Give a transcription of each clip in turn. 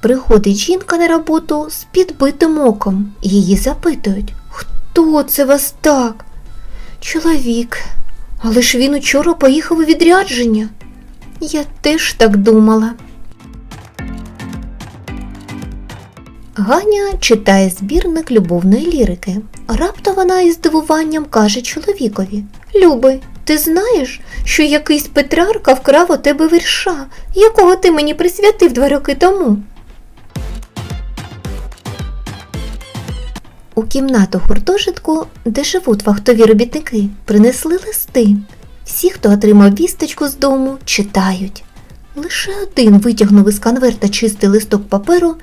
Приходить жінка на роботу з підбитим оком. Її запитують, хто це вас так? Чоловік. Але ж він учора поїхав у відрядження. Я теж так думала. Ганя читає збірник любовної лірики. Раптом вона із здивуванням каже чоловікові: Любий, ти знаєш, що якийсь Петрарка вкрав у тебе вірша, якого ти мені присвятив два роки тому. У кімнату гуртожитку, де живуть вахтові робітники, принесли листи. Всі, хто отримав вісточку з дому, читають. Лише один витягнув із конверта чистий листок паперу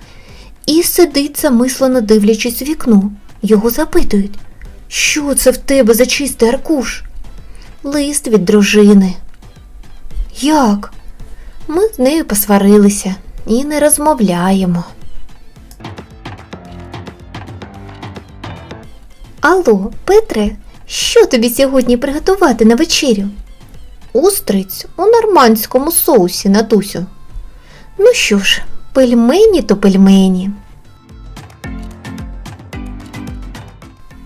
і сидить замислено дивлячись у вікно. Його запитують, що це в тебе за чистий аркуш? Лист від дружини. Як? Ми з нею посварилися і не розмовляємо. Алло, Петре, що тобі сьогодні приготувати на вечерю? Устриць у нормандському соусі, Натусю. Ну що ж, пельмені то пельмені.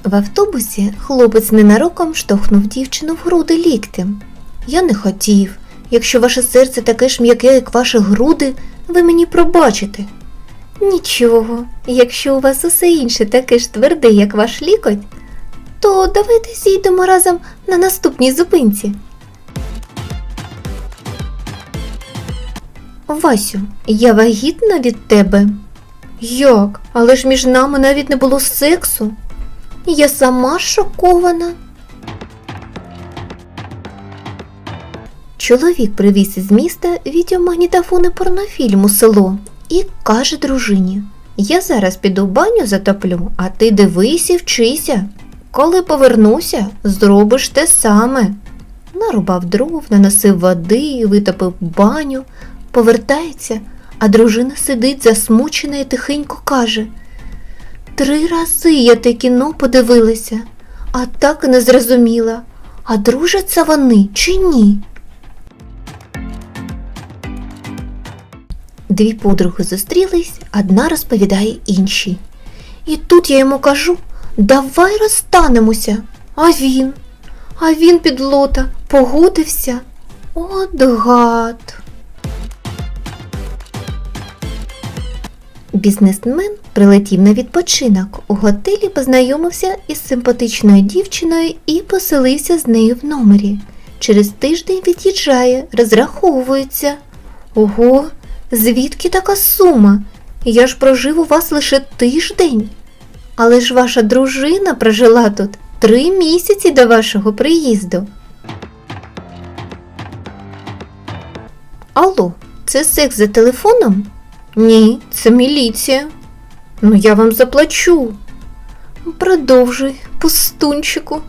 В автобусі хлопець ненароком штовхнув дівчину в груди ліктем. Я не хотів. Якщо ваше серце таке ж м'яке, як ваші груди, ви мені пробачите. Нічого, якщо у вас усе інше таке ж тверде, як ваш лікоть, то давайте зійдемо разом на наступній зупинці. Васю, я вагітна від тебе. Як? Але ж між нами навіть не було сексу. Я сама шокована. Чоловік привіз із міста відеомагнітофони порнофільму село і каже дружині: Я зараз піду баню затоплю, а ти дивись і вчися. Коли повернуся, зробиш те саме. Нарубав дров, наносив води, витопив баню, повертається, а дружина сидить засмучена і тихенько каже: Три рази я те кіно подивилася, а так не зрозуміла, а дружаться вони чи ні. Дві подруги зустрілись, одна розповідає іншій. І тут я йому кажу: давай розстанемося. А він, а він підлота, погодився. От гад. Бізнесмен прилетів на відпочинок. У готелі познайомився із симпатичною дівчиною і поселився з нею в номері. Через тиждень від'їжджає, розраховується. Ого, звідки така сума? Я ж прожив у вас лише тиждень. Але ж ваша дружина прожила тут три місяці до вашого приїзду. Алло, це секс за телефоном? Ні, це міліція. Ну я вам заплачу. Продовжуй, пустунчику.